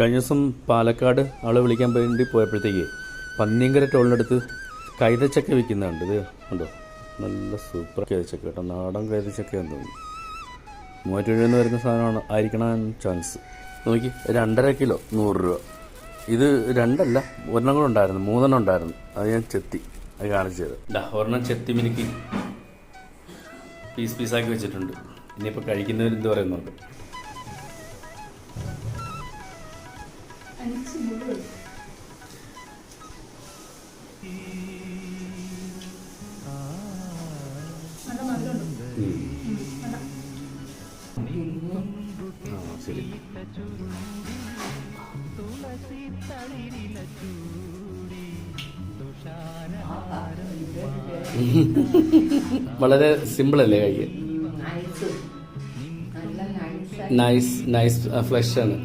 കഴിഞ്ഞ ദിവസം പാലക്കാട് ആളെ വിളിക്കാൻ വേണ്ടി പോയപ്പോഴത്തേക്ക് പന്നിയങ്കര ടോളിനടുത്ത് കൈതച്ചക്ക വിൽക്കുന്നുണ്ട്. ഇത് ഉണ്ടോ നല്ല സൂപ്പർ കൈതച്ചക്ക കേട്ടോ. നാടൻ കൈതച്ചക്കയാന്ന് തോന്നുന്നു മൂവായിരത്തി എഴുപതിൽ എന്ന് വരുന്ന സാധനമാണ്. ആയിരിക്കണം ചാൻസ് നോക്കി രണ്ടര കിലോ നൂറ് രൂപ. ഇത് രണ്ടല്ല ഒരെണ്ണം കൂടെ ഉണ്ടായിരുന്നു. മൂന്നെണ്ണം ഉണ്ടായിരുന്നു. അത് ഞാൻ ചെത്തി. അത് കാണിച്ചു തരാം. ദാ ഒരെണ്ണം ചെത്തി മിനിക്ക്. പീസ് പീസാക്കി വെച്ചിട്ടുണ്ട്. ഇനിയിപ്പോൾ എന്ത് പറയുന്നുണ്ട് ആ ശരി വളരെ സിമ്പിൾ അല്ലേ കഴിക്കാൻ നൈസ് നൈസ് ഫ്ലഷ് ആണ്.